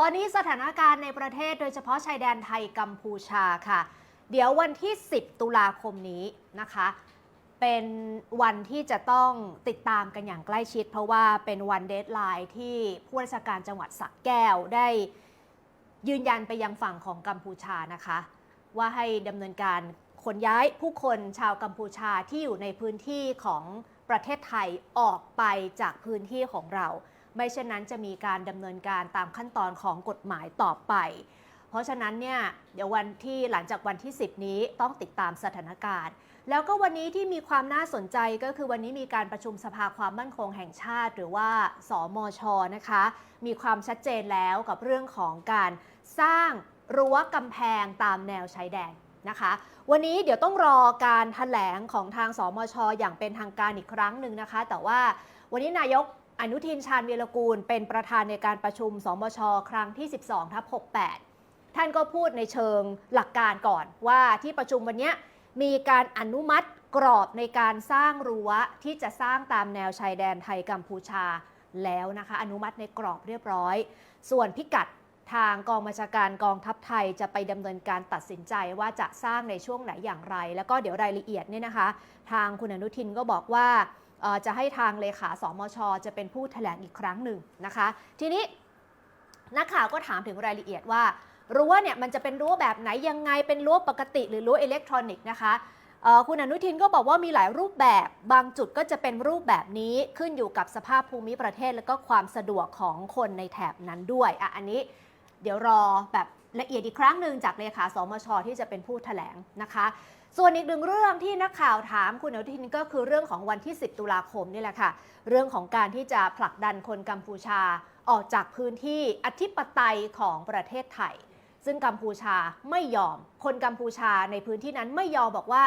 ตอนนี้สถานการณ์ในประเทศโดยเฉพาะชายแดนไทยกัมพูชาค่ะ เดี๋ยววันที่ 10 ตุลาคมนี้นะคะ เป็นวันที่จะต้องติดตามกันอย่างใกล้ชิด เพราะว่าเป็นวันเดทไลน์ที่ผู้ราชการจังหวัดสระแก้วได้ยืนยันไปยังฝั่งของกัมพูชานะคะ ว่าให้ดำเนินการขนย้ายผู้คนชาวกัมพูชาที่อยู่ในพื้นที่ของประเทศไทยออกไปจากพื้นที่ของเรา ไม่เช่นนั้นจะมีการดำเนินการตามขั้นตอนของกฎหมายต่อไป เพราะฉะนั้นเนี่ยเดี๋ยววันที่หลังจากวันที่ 10 นี้ต้องติดตามสถานการณ์ แล้วก็วันนี้ที่มีความน่าสนใจก็คือวันนี้มีการประชุมสภาความมั่นคงแห่งชาติ หรือว่าสอมชนะคะ มีความชัดเจนแล้วกับเรื่องของการสร้างรั้วกำแพงตามแนวชายแดนนะคะวันนี้เดี๋ยวต้องรอการถแถลงของทางสมชอย่างเป็นทางการอีกครั้งหนึ่งนะคะ แต่ว่าวันนี้นายก อนุทินชาญวีรกูล เป็นประธานในการประชุมสมชครั้งที่ 12ทับ68 ท่านก็พูดในเชิงหลักการก่อนว่าที่ประชุมวันนี้มีการอนุมัติกรอบในการสร้างรั้วที่จะสร้างตามแนวชายแดนไทยกัมพูชาแล้วนะคะ อนุมัติในกรอบเรียบร้อย ส่วนพิกัดทางกองบัญชาการกองทัพไทยจะไปดำเนินการตัดสินใจว่าจะสร้างในช่วงไหนอย่างไร แล้วก็เดี๋ยวรายละเอียดเนี่ยนะคะ ทางคุณอนุทินก็บอกว่า จะให้ทางเลขาสมช จะเป็นผู้แถลงอีกครั้งหนึ่งนะคะ ทีนี้นักข่าวก็ถามถึงรายละเอียดว่ารั้วเนี่ยมันจะเป็นรั้วแบบไหนยังไงเป็นรั้วปกติหรือรั้วอิเล็กทรอนิกส์นะคะคุณอนุทินก็บอกว่ามีหลายรูปแบบบางจุดก็จะเป็นรูปแบบนี้ขึ้นอยู่กับสภาพภูมิประเทศ และก็ความสะดวกของคนในแถบนั้นด้วยอะอันนี้เดี๋ยวรอแบบละเอียดอีกครั้งหนึ่งจากเลขาสมชที่จะเป็นผู้แถลงนะคะ ส่วนอีกหนึ่งเรื่องที่นักข่าวถามคุณอนุทินก็คือเรื่องของวันที่ 10 ตุลาคมนี่แหละค่ะ เรื่องของการที่จะผลักดันคนกัมพูชาออกจากพื้นที่อธิปไตยของประเทศไทย ซึ่งกัมพูชาไม่ยอม คนกัมพูชาในพื้นที่นั้นไม่ยอมบอกว่า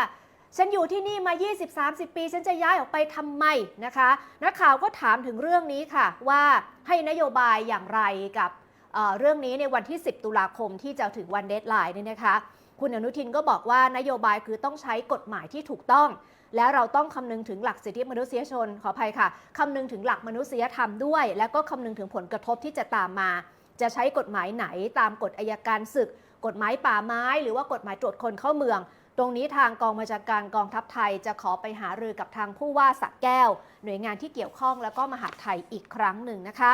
ฉันอยู่ที่นี่มา 20-30 ปี ฉันจะย้ายออกไปทำไมนะคะ นักข่าวก็ถามถึงเรื่องนี้ค่ะ ว่าให้นโยบายอย่างไรกับเเรื่องนี้ในวันที่ 10 ตุลาคมที่จะถึงวันเดทไลน์เนี่ยนะคะ คุณอนุทินก็บอกว่านโยบายคือต้องใช้กฎหมายที่ถูกต้อง แล้วเราต้องคำนึงถึงหลักสิทธิมนุษยชน ขออภัยค่ะคำนึงถึงหลักมนุษยธรรมด้วย แล้วก็คำนึงถึงผลกระทบที่จะตามมา จะใช้กฎหมายไหนตามกฎอายการศึก กฎหมายป่าไม้ หรือว่ากฎหมายตรวจคนเข้าเมือง ตรงนี้ทางกองบัญชาการกองทัพไทยจะขอไปหารือกับทางผู้ว่าสักแก้ว หน่วยงานที่เกี่ยวข้องแล้วก็มหาดไทยอีกครั้งหนึ่งนะคะ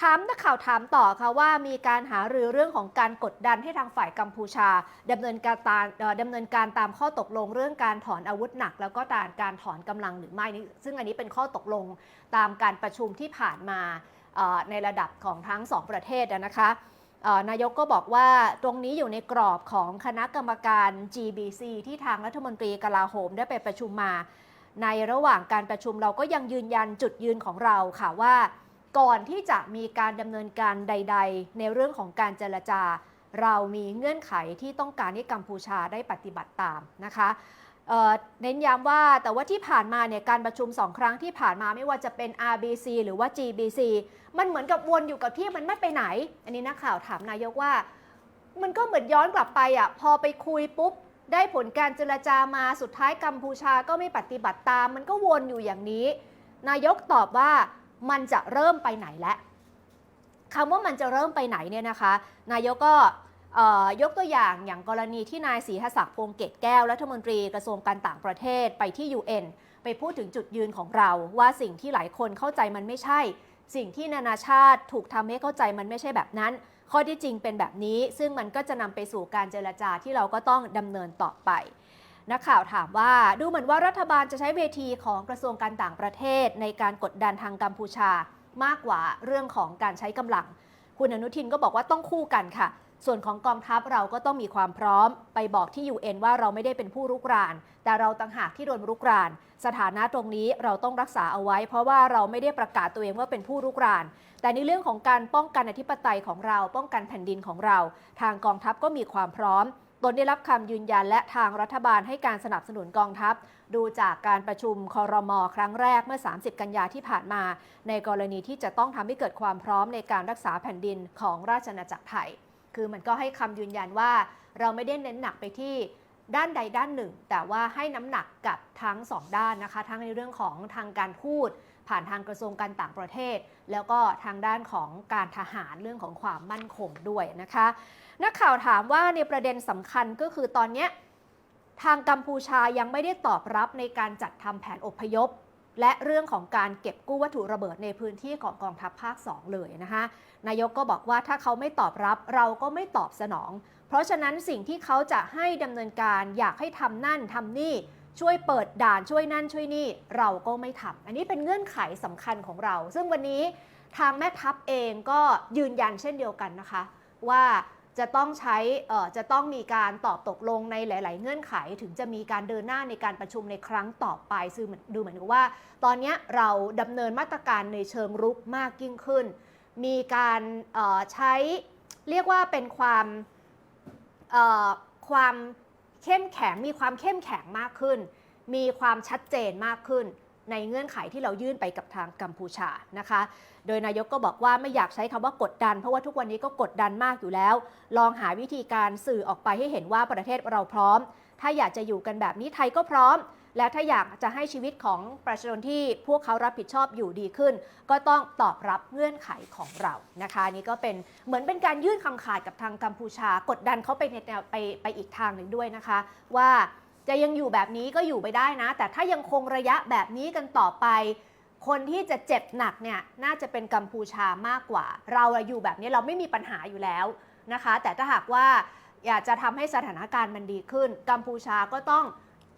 ถามนักข่าวถามต่อค่ะว่ามีการหารือเรื่องของการกดดันให้ทางฝ่ายกัมพูชาดำเนินการตามดำเนินการตามข้อตกลงเรื่องการถอนอาวุธหนัก แล้วก็การการถอนกำลังหรือไม่นี่ซึ่งอันนี้เป็นข้อตกลงตามการประชุมที่ผ่านมาในระดับของทั้งสองประเทศนะคะ นายกก็บอกว่าตรงนี้อยู่ในกรอบของคณะกรรมการ GBC ที่ทางรัฐมนตรีกลาโหมได้ไปประชุมมา ในระหว่างการประชุมเราก็ยังยืนยันจุดยืนของเราค่ะว่า ก่อนที่จะมีการดำเนินการใด ๆ ในเรื่องของการเจรจา เรามีเงื่อนไขที่ต้องการให้กัมพูชาได้ปฏิบัติตามนะคะ เน้นย้ำว่าแต่ว่าที่ผ่านมาเนี่ยการประชุมสองครั้งที่ผ่านมาไม่ว่าจะเป็น RBC หรือว่า GBC มันเหมือนกับวนอยู่กับที่มันไม่ไปไหน อันนี้นักข่าวถามนายกว่า มันก็เหมือนย้อนกลับไปอะพอไปคุยปุ๊บ ได้ผลการเจรจามาสุดท้ายกัมพูชาก็ไม่ปฏิบัติตาม มันก็วนอยู่อย่างนี้ นายกตอบว่ามันจะเริ่มไปไหนแล้วคำว่ามันจะเริ่มไปไหนเนี่ยนะคะ นายกก็ ยกตัวอย่างอย่างกรณีที่นายศรีหศักดิ์พงเกตแก้วรัฐมนตรีกระทรวงการต่างประเทศไปที่ UN ไปพูดถึงจุดยืนของเราว่าสิ่งที่หลายคนเข้าใจมันไม่ใช่ สิ่งที่นานาชาติถูกทำให้เข้าใจมันไม่ใช่แบบนั้น ข้อที่จริงเป็นแบบนี้ ซึ่งมันก็จะนำไปสู่การเจรจาที่เราก็ต้องดำเนินต่อไปนักข่าวถามว่าดูเหมือนว่ารัฐบาลจะใช้เวทีของกระทรวงการต่างประเทศ ในการกดดันทางกัมพูชามากกว่าเรื่องของการใช้กำลัง คุณอนุทินก็บอกว่าต้องคู่กันค่ะ ส่วนของกองทัพเราก็ต้องมีความพร้อม ไปบอกที่ UN ว่าเราไม่ได้เป็นผู้รุกราน แต่เราต่างหากที่โดนรุกราน สถานะตรงนี้เราต้องรักษาเอาไว้ เพราะว่าเราไม่ได้ประกาศตัวเองว่าเป็นผู้รุกราน แต่ในเรื่องของการป้องกันอธิปไตยของเรา ป้องกันแผ่นดินของเรา ทางกองทัพก็มีความพร้อมตนได้รับคำยืนยันและทางรัฐบาลให้การสนับสนุนกองทัพ ดูจากการประชุมคอรมอครั้งแรกเมื่อ 30 กันยาที่ผ่านมา ในกรณีที่จะต้องทำให้เกิดความพร้อมในการรักษาแผ่นดินของราชอาณาจักรไทย คือมันก็ให้คำยืนยันว่าเราไม่ได้เน้นหนักไปที่ด้านใดด้านหนึ่ง แต่ว่าให้น้ำหนักกับทั้งสองด้านนะคะ ทั้งในเรื่องของทางการพูด ผ่านทางกระทรวงการต่างประเทศ แล้วก็ทางด้านของการทหารเรื่องของความมั่นคงด้วยนะคะ นักข่าวถามว่าในประเด็นสำคัญก็คือตอนนี้ทางกัมพูชายังไม่ได้ตอบรับในการจัดทำแผนอพยพ และเรื่องของการเก็บกู้วัตถุระเบิดในพื้นที่ของกองทัพภาค 2 เลยนะคะนายกก็บอกว่าถ้าเขาไม่ตอบรับเราก็ไม่ตอบสนอง เพราะฉะนั้นสิ่งที่เขาจะให้ดำเนินการอยากให้ทำนั่นทำนี่ช่วยเปิดด่านช่วยนั่นช่วยนี่เราก็ไม่ทำอันนี้เป็นเงื่อนไขสำคัญของเรา ซึ่งวันนี้ทางแม่ทัพเองก็ยืนยันเช่นเดียวกันนะคะ ว่า จะต้องใช้เอ่อจะต้องมีการตอบตกลงในหลาย ๆ เงื่อนไข ถึงจะมีการเดินหน้าในการประชุมในครั้งต่อไปซึ่งดูเหมือนว่า ตอนนี้เราดำเนินมาตรการในเชิงรุกมากยิ่งขึ้น มีการใช้เรียกว่าเป็นความเอ่อความเข้มแข็งมีความเข้มแข็งมากขึ้น มีความชัดเจนมากขึ้น ในเงื่อนไขที่เรายื่นไปกับทางกัมพูชานะคะ โดยนายกก็บอกว่าไม่อยากใช้คำว่ากดดัน เพราะว่าทุกวันนี้ก็กดดันมากอยู่แล้ว ลองหาวิธีการสื่อออกไปให้เห็นว่าประเทศเราพร้อม ถ้าอยากจะอยู่กันแบบนี้ไทยก็พร้อม และถ้าอยากจะให้ชีวิตของประชาชนที่พวกเขารับผิดชอบอยู่ดีขึ้น ก็ต้องตอบรับเงื่อนไขของเรานะคะนี่ก็เป็นเหมือนเป็นการยื่นคำขาดกับทางกัมพูชากดดันเขาไปในแนวไปไปอีกทางหนึ่งด้วยนะคะ ว่า จะยังอยู่แบบนี้ก็อยู่ไปได้นะ แต่ถ้ายังคงระยะแบบนี้กันต่อไป คนที่จะเจ็บหนักเนี่ยน่าจะเป็นกัมพูชามากกว่า เราอะอยู่แบบนี้เราไม่มีปัญหาอยู่แล้วนะคะ แต่ถ้าหากว่าอยากจะทำให้สถานการณ์มันดีขึ้น กัมพูชาก็ต้อง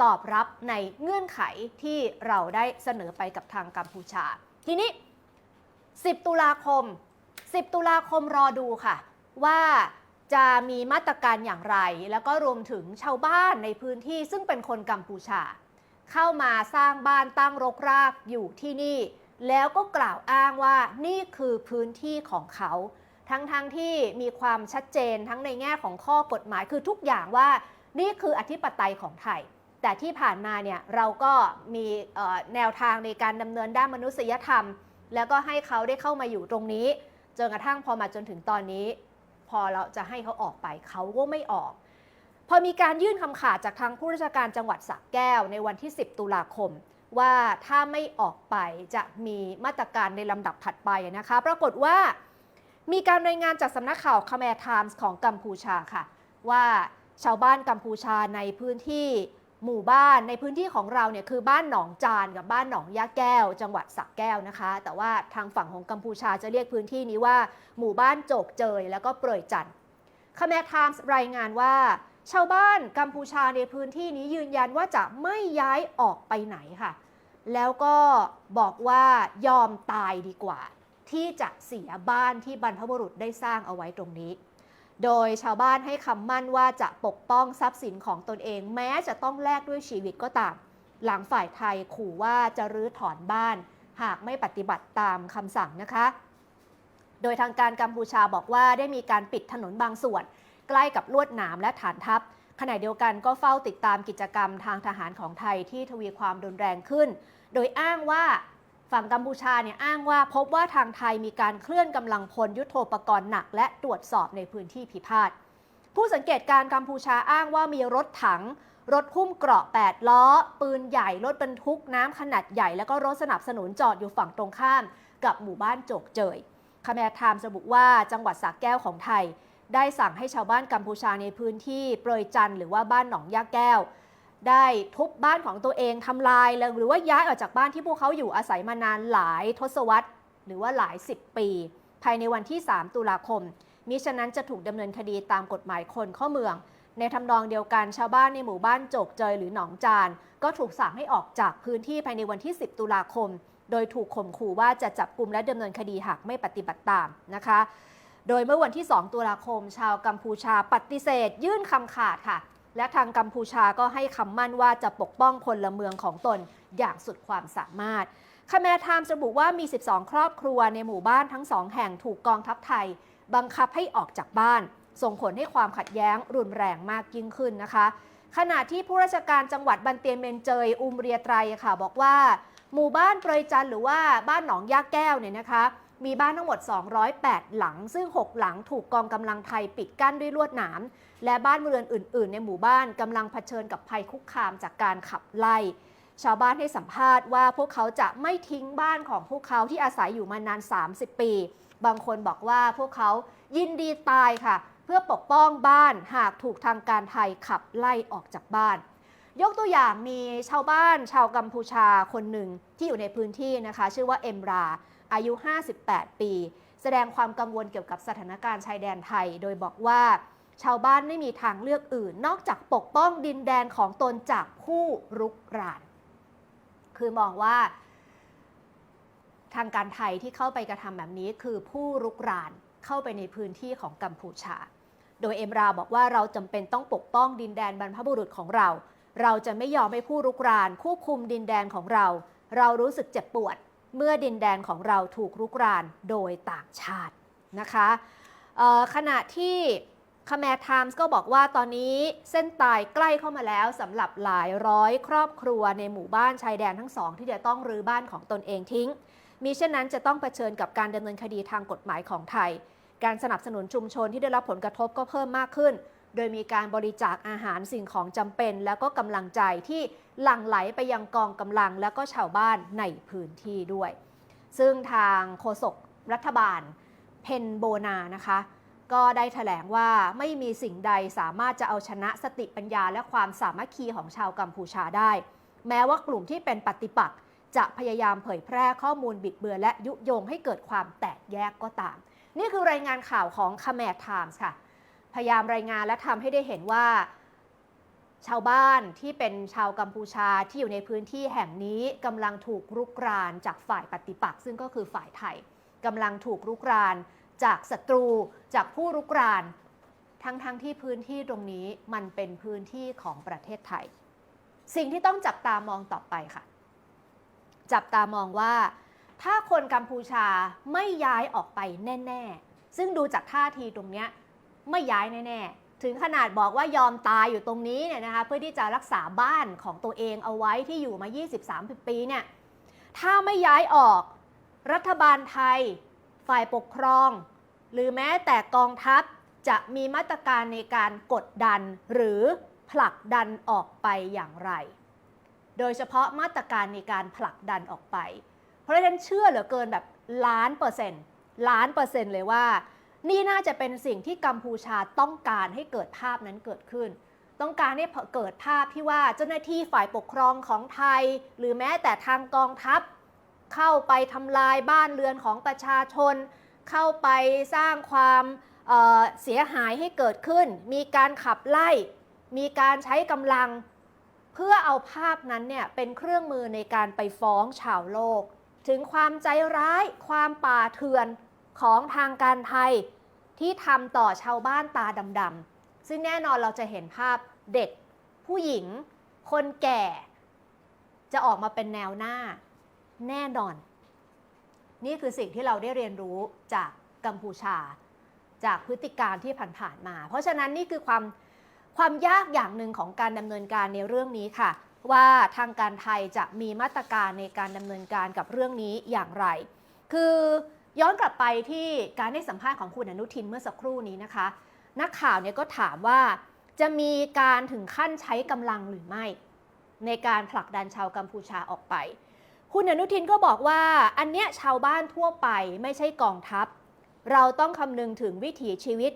ตอบรับในเงื่อนไขที่เราได้เสนอไปกับทางกัมพูชา ทีนี้ 10 ตุลาคม 10 ตุลาคมรอดูค่ะ ว่า จะมีมาตรการอย่างไร แล้วก็รวมถึงชาวบ้านในพื้นที่ซึ่งเป็นคนกัมพูชา เข้ามาสร้างบ้านตั้งรกรากอยู่ที่นี่ แล้วก็กล่าวอ้างว่านี่คือพื้นที่ของเขา ทั้งๆทที่มีความชัดเจนทั้งในแง่ของข้อกฎหมายคือทุกอย่างว่า นี่คืออธิปไตยของไทย แต่ที่ผ่านมาเนี่ยเราก็มีแนวทางในการดำเนินด้านมนุษยธรรม แล้วก็ให้เขาได้เข้ามาอยู่ตรงนี้จนกระทั่งพอมาจนถึงตอนนี้ พอเราจะให้เขาออกไปเขาก็ไม่ออก พอมีการยื่นคำขาดจากทางผู้ราชการจังหวัดสระแก้วในวันที่ 10 ตุลาคม ว่าถ้าไม่ออกไปจะมีมาตรการในลำดับถัดไปนะคะ ปรากฏว่ามีการรายงานจากสำนักข่าวคาแมร์ไทมส์ของกัมพูชาค่ะ ว่าชาวบ้านกัมพูชาในพื้นที่ หมู่บ้านในพื้นที่ของเราเนี่ยคือบ้านหนองจานกับบ้านหนองยะแก้ว จังหวัดสระแก้วนะคะ แต่ว่าทางฝั่งของกัมพูชาจะเรียกพื้นที่นี้ว่า หมู่บ้านโจกเจย แล้วก็เปรยจันทร์คาแมร์ไทมส์รายงานว่า ชาวบ้านกัมพูชาในพื้นที่นี้ยืนยันว่าจะไม่ย้ายออกไปไหนค่ะ แล้วก็บอกว่ายอมตายดีกว่า ที่จะเสียบ้านที่บรรพบุรุษได้สร้างเอาไว้ตรงนี้ โดยชาวบ้านให้คำมั่นว่าจะปกป้องทรัพย์สินของตนเอง แม้จะต้องแลกด้วยชีวิตก็ตาม หลังฝ่ายไทยขู่ว่าจะรื้อถอนบ้าน หากไม่ปฏิบัติตามคำสั่งนะคะ โดยทางการกัมพูชาบอกว่าได้มีการปิดถนนบางส่วน ใกล้กับลวดหนามและฐานทัพขณะเดียวกันก็เฝ้าติดตามกิจกรรมทางทหารของไทยที่ทวีความรุนแรงขึ้น โดยอ้างว่า ฝั่งกัมพูชาเนี่ยอ้างว่าพบว่าทางไทยมีการเคลื่อนกำลังพลยุโทโธปกรณ์หนัก และตรวจสอบในพื้นที่พิพาทผู้สังเกตการ์กัมพูชาอ้างว่ามีรถถัง รถหุ้มเกราะ 8 ล้อ ปืนใหญ่ รถบรรทุกน้ำขนาดใหญ่ แล้วก็รถสนับสนุนจอดอยู่ฝั่งตรงข้าม กับหมู่บ้านโจกเจยคาแมร์ไทม์ระบุว่าจังหวัดสระแก้วของไทย ได้สั่งให้ชาวบ้านกัมพูชาในพื้นที่เปรยจันทร์หรือว่าบ้านหนองยาแก้ว ได้ทุบบ้านของตัวเองทำลาย หรือว่าย้ายออกจากบ้านที่พวกเขาอยู่อาศัยมานานหลายทศวรรษ หรือว่าหลายสิบปี ภายในวันที่ 3 ตุลาคม มิฉะนั้นจะถูกดำเนินคดีตามกฎหมายคนเข้าเมือง ในทำนองเดียวกันชาวบ้านในหมู่บ้านโจกเจยหรือหนองจาน ก็ถูกสั่งให้ออกจากพื้นที่ภายในวันที่ 10 ตุลาคม โดยถูกข่มขู่ว่าจะจับกลุ่มและดำเนินคดีหากไม่ปฏิบัติตามนะคะ โดยเมื่อวันที่ 2 ตุลาคม ชาวกัมพูชาปฏิเสธ ยื่นคำขาดค่ะ และทางกัมพูชาก็ให้คำมั่นว่าจะปกป้องพลเมืองของตนอย่างสุดความสามารถคาแมร์ไทม์ระบุว่ามี 12 ครอบครัวในหมู่บ้านทั้งสองแห่งถูกกองทัพไทย บังคับให้ออกจากบ้าน ส่งผลให้ความขัดแย้งรุนแรงมากยิ่งขึ้นนะคะ ขณะที่ผู้ราชการจังหวัดบันเตียนเมนเจยอุมเรียไตรค่ะบอกว่า หมู่บ้านเปรยจันหรือว่าบ้านหนองยาแก้วเนี่ยนะคะ มีบ้านทั้งหมด 208 หลัง ซึ่ง 6 หลังถูกกองกำลังไทยปิดกั้นด้วยลวดหนาม และบ้านเรือนอื่น ๆ ในหมู่บ้านกำลังเผชิญกับภัยคุกคามจากการขับไล่ ชาวบ้านให้สัมภาษณ์ว่าพวกเขาจะไม่ทิ้งบ้านของพวกเขาที่อาศัยอยู่มานาน 30 ปี บางคนบอกว่าพวกเขายินดีตายค่ะ เพื่อปกป้องบ้านหากถูกทางการไทยขับไล่ออกจากบ้านยกตัวอย่างมีชาวบ้านชาวกัมพูชาคนหนึ่งที่อยู่ในพื้นที่นะคะ ชื่อว่าเอ็มรา อายุ 58 ปี แสดงความกังวลเกี่ยวกับสถานการณ์ชายแดนไทย โดยบอกว่า ชาวบ้านไม่มีทางเลือกอื่น นอกจากปกป้องดินแดนของตนจากผู้รุกราน คือมองว่า ทางการไทยที่เข้าไปกระทำแบบนี้คือผู้รุกรานเข้าไปในพื้นที่ของกัมพูชา โดยเอ็มราบอกว่าเราจำเป็นต้องปกป้องดินแดนบรรพบุรุษของเรา เราจะไม่ยอมให้ผู้รุกรานควบคุมดินแดนของเรา เรารู้สึกเจ็บปวด เมื่อดินแดนของเราถูกรุกรานโดยต่างชาตินะคะขณะที่คแมร์ไทมส์ก็บอกว่าตอนนี้เส้นตายใกล้เข้ามาแล้วสำหรับหลายร้อยครอบครัวในหมู่บ้านชายแดนทั้งสอง ที่จะต้องรื้อบ้านของตนเองทิ้ง มีเช่นนั้นจะต้องเผชิญกับการดำเนินคดีทางกฎหมายของไทย การสนับสนุนชุมชนที่ได้รับผลกระทบก็เพิ่มมากขึ้น โดยมีการบริจาคอาหารสิ่งของจำเป็น แล้วก็กำลังใจที่หลั่งไหลไปยังกองกำลังและก็ชาวบ้านในพื้นที่ด้วย ซึ่งทางโฆษกรัฐบาลเพนโบนานะคะ ก็ได้แถลงว่าไม่มีสิ่งใดสามารถจะเอาชนะสติปัญญาและความสามัคคีของชาวกัมพูชาได้ แม้ว่ากลุ่มที่เป็นปฏิปักษ์จะพยายามเผยแพร่ข้อมูลบิดเบือนและยุยงให้เกิดความแตกแยกก็ตาม นี่คือรายงานข่าวของคาแมร์ไทมส์ค่ะ พยายามรายงานและทำให้ได้เห็นว่า ชาวบ้านที่เป็นชาวกัมพูชาที่อยู่ในพื้นที่แห่งนี้กำลังถูกรุกรานจากฝ่ายปฏิปักษ์ซึ่งก็คือฝ่ายไทยกำลังถูกรุกรานจากศัตรูจากผู้รุกราน ทั้งๆทที่พื้นที่ตรงนี้มันเป็นพื้นที่ของประเทศไทย สิ่งที่ต้องจับตามองต่อไปค่ะ จับตามองว่า ถ้าคนกัมพูชาไม่ย้ายออกไปแน่ ๆ ซึ่งดูจากท่าทีตรงเนี้ย ไม่ย้ายแน่ๆ ถึงขนาดบอกว่ายอมตายอยู่ตรงนี้เนี่ยนะคะเพื่อที่จะรักษาบ้านของตัวเองเอาไว้ที่อยู่มา 20-30 ปีเนี่ยถ้าไม่ย้ายออกรัฐบาลไทย ฝ่ายปกครอง หรือแม้แต่กองทัพจะมีมาตรการในการกดดันหรือผลักดันออกไปอย่างไร โดยเฉพาะมาตรการในการผลักดันออกไป เพราะฉะนั้นเชื่อเหลือเกินแบบล้านเปอร์เซ็นต์ล้านเปอร์เซ็นต์เลยว่า นี่น่าจะเป็นสิ่งที่กัมพูชาต้องการให้เกิดภาพนั้นเกิดขึ้น ต้องการให้เกิดภาพที่ว่าเจ้าหน้าที่ฝ่ายปกครองของไทย หรือแม้แต่ทางกองทัพ เข้าไปทำลายบ้านเรือนของประชาชน เข้าไปสร้างความเเสียหายให้เกิดขึ้น มีการขับไล่ มีการใช้กำลัง เพื่อเอาภาพนั้นเนี่ยเป็นเครื่องมือในการไปฟ้องชาวโลก ถึงความใจร้าย ความป่าเถื่อน ของทางการไทยที่ทำต่อชาวบ้านตาดำๆซึ่งแน่นอนเราจะเห็นภาพเด็ก ผู้หญิง คนแก่ จะออกมาเป็นแนวหน้าแน่นอน นี่คือสิ่งที่เราได้เรียนรู้จากกัมพูชา จากพฤติการที่ผ่านๆมา เพราะฉะนั้นนี่คือความความยากอย่างหนึ่งของการดำเนินการในเรื่องนี้ค่ะ ว่าทางการไทยจะมีมาตรการในการดำเนินการกับเรื่องนี้อย่างไร คือ ย้อนกลับไปที่การให้สัมภาษณ์ของคุณอนุทินเมื่อสักครู่นี้นะคะ นักข่าวเนี่ยก็ถามว่าจะมีการถึงขั้นใช้กำลังหรือไม่ ในการผลักดันชาวกัมพูชาออกไป คุณอนุทินก็บอกว่าอันเนี้ยชาวบ้านทั่วไปไม่ใช่กองทัพ เราต้องคำนึงถึงวิถีชีวิต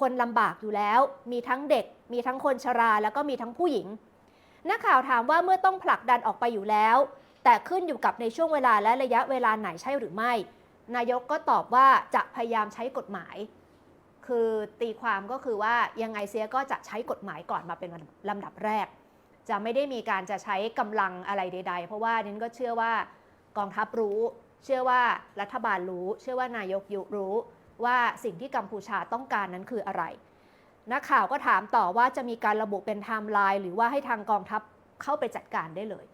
คนลำบากอยู่แล้ว มีทั้งเด็ก มีทั้งคนชราแล้วก็มีทั้งผู้หญิง นักข่าวถามว่าเมื่อต้องผลักดันออกไปอยู่แล้ว แต่ขึ้นอยู่กับในช่วงเวลาและระยะเวลาไหนใช่หรือไม่ นายกก็ตอบว่าจะพยายามใช้กฎหมาย คือตีความก็คือว่ายังไงเสียก็จะใช้กฎหมายก่อนมาเป็นลำดับแรก จะไม่ได้มีการจะใช้กำลังอะไรใด ๆ เพราะว่านั้นก็เชื่อว่ากองทัพรู้ เชื่อว่ารัฐบาลรู้ เชื่อว่านายกยุรู้ว่าสิ่งที่กัมพูชาต้องการนั้นคืออะไร นักข่าวก็ถามต่อว่าจะมีการระบุเป็นไทม์ไลน์หรือว่าให้ทางกองทัพเข้าไปจัดการได้เลย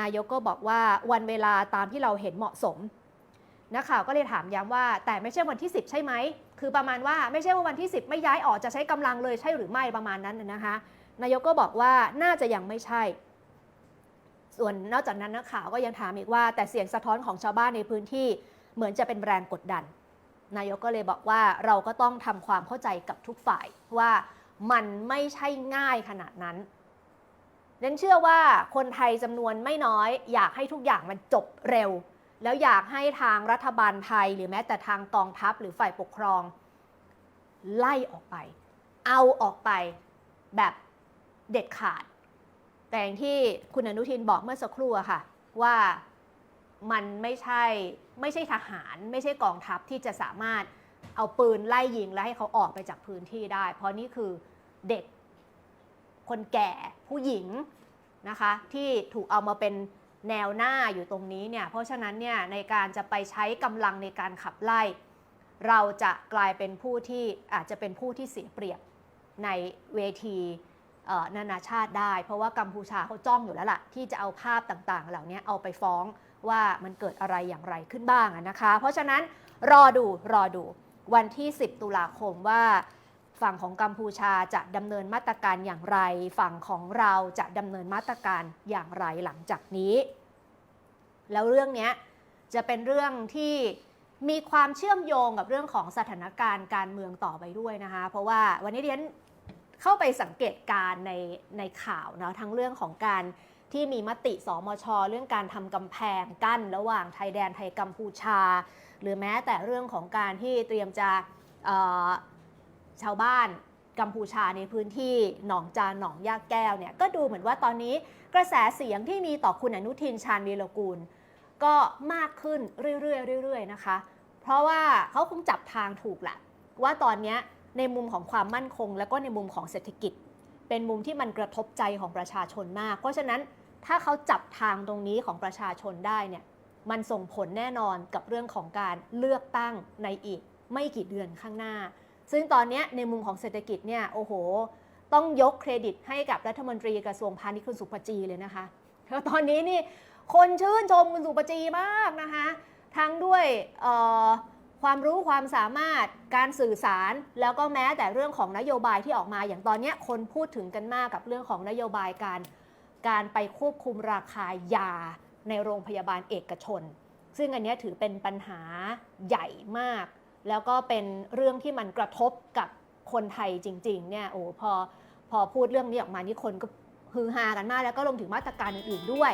นายกก็บอกว่าวันเวลาตามที่เราเห็นเหมาะสม นักข่าวก็เลยถามย้ำว่า แต่ไม่ใช่วันที่ 10 ใช่ไหม คือประมาณว่าไม่ใช่ว่าวันที่ 10 ไม่ย้ายออกจะใช้กำลังเลยใช่หรือไม่ประมาณนั้นนะคะ นายกก็บอกว่าน่าจะยังไม่ใช่ ส่วนนอกจากนั้นนักข่าวก็ยังถามอีกว่า แต่เสียงสะท้อนของชาวบ้านในพื้นที่เหมือนจะเป็นแรงกดดัน นายกก็เลยบอกว่าเราก็ต้องทำความเข้าใจกับทุกฝ่ายว่ามันไม่ใช่ง่ายขนาดนั้นฉันเชื่อว่าคนไทยจำนวนไม่น้อย อยากให้ทุกอย่างมันจบเร็ว แล้วอยากให้ทางรัฐบาลไทย หรือแม้แต่ทางกองทัพหรือฝ่ายปกครอง ไล่ออกไป เอาออกไปแบบเด็ดขาด แต่อย่างที่คุณอนุทินบอกเมื่อสักครู่อะค่ะ ว่ามันไม่ใช่ไม่ใช่ทหาร ไม่ใช่กองทัพที่จะสามารถเอาปืนไล่ยิงแล้วให้เขาออกไปจากพื้นที่ได้ เพราะนี่คือเด็กคนแก่ผู้หญิงนะคะ ที่ถูกเอามาเป็น แนวหน้าอยู่ตรงนี้เนี่ย เพราะฉะนั้นเนี่ยในการจะไปใช้กำลังในการขับไล่ เราจะกลายเป็นผู้ที่อาจจะเป็นผู้ที่เสียเปรียบในเวทีนานาชาติได้ เพราะว่ากัมพูชาเขาจ้องอยู่แล้วล่ะ ที่จะเอาภาพต่างๆ เหล่านี้เอาไปฟ้องว่ามันเกิดอะไรอย่างไรขึ้นบ้างนะคะ เพราะฉะนั้นรอดูรอดูวันที่ 10 ตุลาคมว่า ฝั่งของกัมพูชาจะดำเนินมาตรการอย่างไร ฝั่งของเราจะดำเนินมาตรการอย่างไรหลังจากนี้ แล้วเรื่องนี้จะเป็นเรื่องที่มีความเชื่อมโยงกับเรื่องของสถานการณ์การเมืองต่อไปด้วยนะคะ เพราะว่าวันนี้เรียนเข้าไปสังเกตการในในข่าวเนาะทั้งเรื่องของการที่มีมติสมช เรื่องการทำกำแพงกั้นระหว่างไทยแดนไทยกัมพูชา หรือแม้แต่เรื่องของการที่เตรียมจะ ชาวบ้านกัมพูชาในพื้นที่หนองจานหนองยากแก้วเนี่ยก็ดูเหมือนว่าตอนนี้กระแสเสียงที่มีต่อคุณอนุทินชาญวีรกูล ก็มากขึ้นเรื่อยๆเรื่อยๆนะคะ เพราะว่าเขาคงจับทางถูกแหละว่าตอนนี้ในมุมของความมั่นคง และก็ในมุมของเศรษฐกิจ เป็นมุมที่มันกระทบใจของประชาชนมาก เพราะฉะนั้นถ้าเขาจับทางตรงนี้ของประชาชนได้เนี่ยมันส่งผลแน่นอนกับเรื่องของการเลือกตั้งในอีกไม่กี่เดือนข้างหน้า ซึ่งตอนนี้ในมุมของเศรษฐกิจเนี่ยโอ้โห ต้องยกเครดิตให้กับรัฐมนตรีกระทรวงพาณิชย์คุณสุปจีเลยนะคะแล้วตอนนี้นี่คนชื่นชมคุณสุปจีมากนะคะ ทั้งด้วยความรู้ความสามารถการสื่อสาร แล้วก็แม้แต่เรื่องของนโยบายที่ออกมาอย่างตอนนี้คนพูดถึงกันมากกับเรื่องของนโยบายการ การไปควบคุมราคายาในโรงพยาบาลเอกชน ซึ่งอันนี้ถือเป็นปัญหาใหญ่มาก แล้วก็เป็นเรื่องที่มันกระทบกับคนไทยจริงๆเนี่ยโอ้พอพอพูดเรื่องนี้ออกมานี่คนก็ฮือฮากันมาก แล้วก็ลงถึงมาตรการอื่นๆด้วย